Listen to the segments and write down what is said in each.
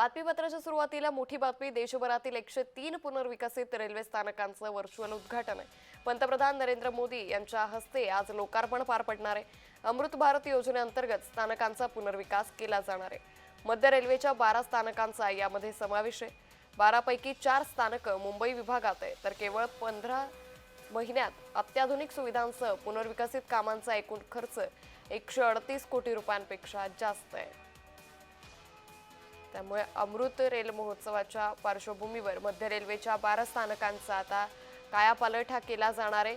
बातमीपत्राच्या सुरुवातीला मोठी बातमी. देशभरातील एकशे तीन पुनर्विकसित रेल्वे स्थानकांचं व्हर्च्युअल उद्घाटन आहे. पंतप्रधान नरेंद्र मोदी यांच्या हस्ते आज लोकार्पण पार पडणार आहे. अमृत भारत योजनेअंतर्गत स्थानकांचा पुनर्विकास केला जाणार आहे. मध्य रेल्वेच्या बारा स्थानकांचा यामध्ये समावेश आहे. बारापैकी चार स्थानकं मुंबई विभागात आहे. तर केवळ पंधरा महिन्यात अत्याधुनिक सुविधांसह पुनर्विकसित कामांचा एकूण खर्च एकशे अडतीस कोटी रुपयांपेक्षा जास्त आहे. त्यामुळे अमृत रेल महोत्सवाच्या पार्श्वभूमीवर मध्य रेल्वेच्या बारा स्थानकांचा आता कायापालट हा केला जाणार आहे.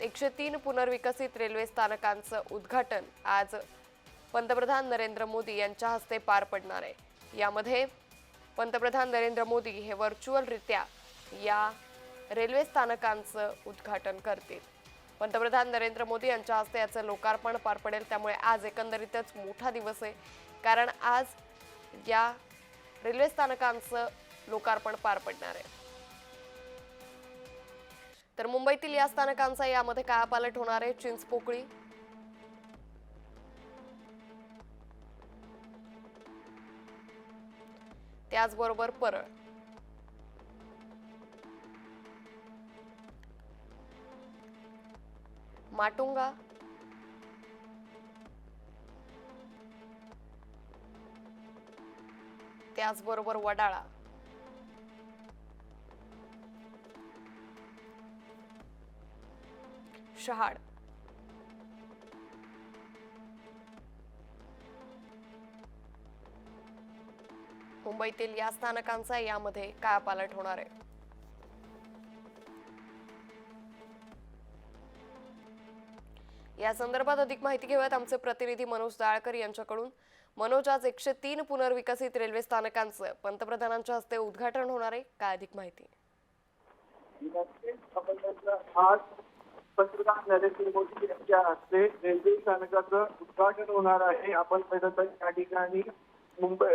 एकशे तीन पुनर्विकसित रेल्वे स्थानकांचं उद्घाटन आज पंतप्रधान नरेंद्र मोदी यांच्या हस्ते पार पडणार आहे. यामध्ये पंतप्रधान नरेंद्र मोदी हे व्हर्च्युअलरित्या या रेल्वे स्थानकांचं उद्घाटन करतील. पंतप्रधान नरेंद्र मोदी यांच्या हस्ते याचं लोकार्पण पार पडेल. त्यामुळे आज एकंदरीतच मोठा दिवस आहे. कारण आज या रेल्वे स्थानकांचं लोकार्पण पार पडणार आहे. तर मुंबईतील या स्थानकांचा यामध्ये कायापालट होणार आहे चिंचपोकळी त्याचबरोबर परळ. माटुंगा. त्याचबरोबर वडाळा. शहाड. मुंबईतील या स्थानकांचा यामध्ये कायापालट होणार आहे. या संदर्भात अधिक माहिती घेऊयात आमचे प्रतिनिधी मनोज दाळकर यांच्याकडून. मनोज आज एकशे तीन पुनर्विकसित रेल्वे स्थानकांचं पंतप्रधानांच्या हस्ते उद्घाटन होणार आहे. काय अधिक माहिती? आज पंतप्रधान नरेंद्र मोदी यांच्या हस्ते रेल्वे स्थानकाचं उद्घाटन होणार आहे. आपण पहिलं तर या ठिकाणी मुंबई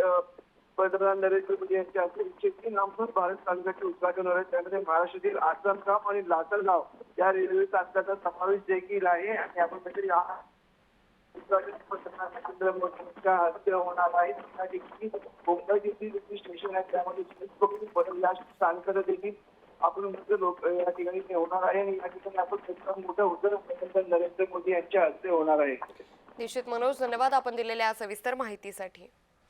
पंतप्रधान नरेंद्र मोदी यांच्या हस्ते एकशे तीन अमृत भारत स्थानकाचे उद्घाटन होणार आहे त्यामध्ये महाराष्ट्रातील आसनगाव आणि लासलगाव या रेल्वे स्थानकाचा समावेश देखील आहे आणि आपण म्हणजे होणार आहे स्टेशन आहे त्यामध्ये बदल या स्थानकाचं देखील आपण मोठं लोक या ठिकाणी होणार आहे आणि या ठिकाणी आपण त्याचं मोठं पंतप्रधान नरेंद्र मोदी यांच्या हस्ते होणार आहे निश्चित मनोज धन्यवाद आपण दिलेल्या सविस्तर माहितीसाठी.